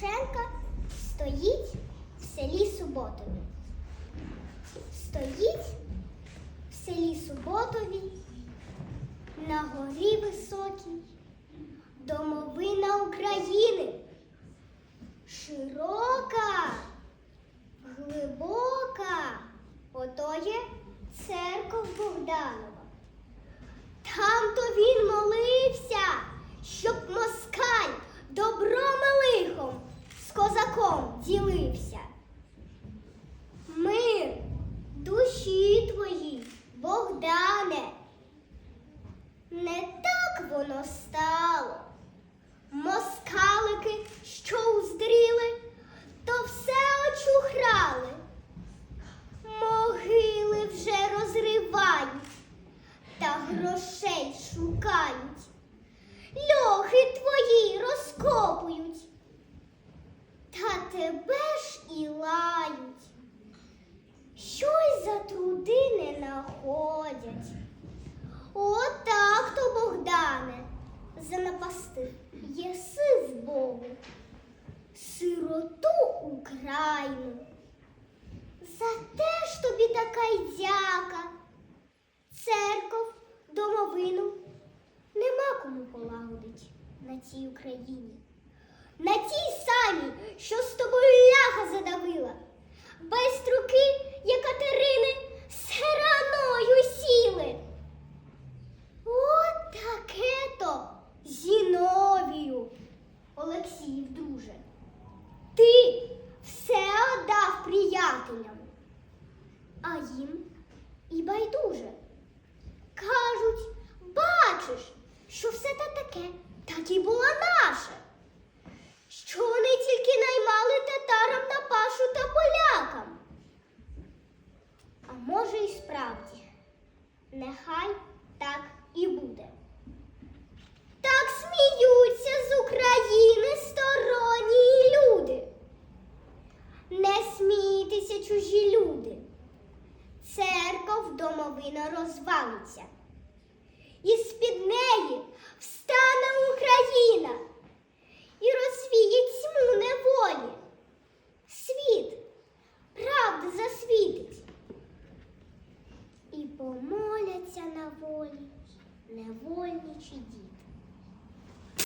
Порошенка стоїть в селі Суботові. Стоїть в селі Суботові на горі високій домовина України. Широка, глибока, ото є церков Богданова. Там то він ділився. Мир душі твої, Богдане, не так воно стало. Москалики, що уздріли, то все очухрали. Могили вже розривають та грошей шукають. Льохи твої розкопують, тебе ж і лають. Щось за труди не находять. Отак то, Богдане, занапастив єси в Богу, сироту Україну. За те ж тобі така й дяка. Церков, домовину нема кому полагодить на цій Україні. На тій самій, що з тобою ляха задавила, без руки Екатерини з Гераною сіли. От таке то Зіновію, Олексіїв, друже. Ти все отдав приятелям, а їм і байдуже. Кажуть, бачиш, що все те таке, так і було наше. Що вони тільки наймали татарам на пашу та полякам. А може і справді, нехай так і буде. Так сміються з України сторонні люди. Не смійтеся, чужі люди. Церков домовина розвалиться. І з-під неї встане Україна на волі, невольничі.